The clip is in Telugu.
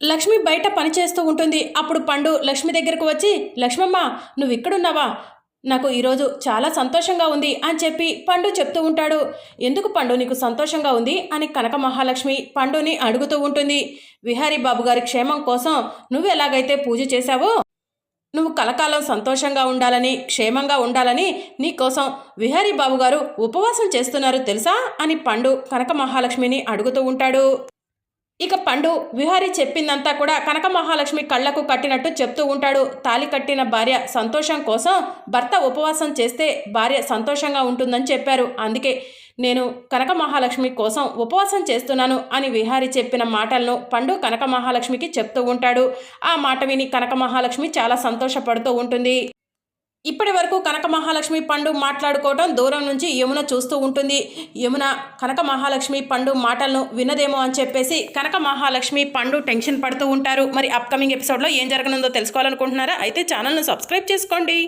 లక్ష్మి బయట పనిచేస్తూ ఉంటుంది. అప్పుడు పండు లక్ష్మి దగ్గరకు వచ్చి లక్ష్మమ్మ నువ్వు ఇక్కడున్నావా నాకు ఈరోజు చాలా సంతోషంగా ఉంది అని చెప్పి పండు చెప్తూ ఉంటాడు. ఎందుకు పండు? నీకు సంతోషంగా ఉంది? అని కనక మహాలక్ష్మి పండుని అడుగుతూ ఉంటుంది. విహారీ బాబు గారి క్షేమం కోసం నువ్వు ఎలాగైతే పూజ చేశావో నువ్వు కలకాలం సంతోషంగా ఉండాలని క్షేమంగా ఉండాలని నీకోసం విహారీ బాబు గారు ఉపవాసం చేస్తున్నారు తెలుసా? అని పండు కనక మహాలక్ష్మిని అడుగుతూ ఉంటాడు. ఇక పండు విహారీ చెప్పిందంతా కూడా కనక మహాలక్ష్మి కళ్ళకు కట్టినట్టు చెప్తూ ఉంటాడు. తాలి కట్టిన భార్య సంతోషం కోసం భర్త ఉపవాసం చేస్తే భార్య సంతోషంగా ఉంటుందని చెప్పారు. అందుకే నేను కనక మహాలక్ష్మి కోసం ఉపవాసం చేస్తున్నాను అని విహారి చెప్పిన మాటలను పండు కనక మహాలక్ష్మికి చెప్తూ ఉంటాడు. ఆ మాట విని కనక మహాలక్ష్మి చాలా సంతోషపడుతూ ఉంటుంది. ఇప్పటి వరకు కనక మహాలక్ష్మి పండు మాట్లాడుకోవడం దూరం నుంచి యమున చూస్తూ ఉంటుంది. యమున కనక మహాలక్ష్మి పండు మాటలను వినదేమో అని చెప్పేసి కనక మహాలక్ష్మి పండు టెన్షన్ పడుతూ ఉంటారు. మరి అప్కమింగ్ ఎపిసోడ్లో ఏం జరగనుందో తెలుసుకోవాలనుకుంటున్నారా? అయితే ఛానల్ను సబ్స్క్రైబ్ చేసుకోండి.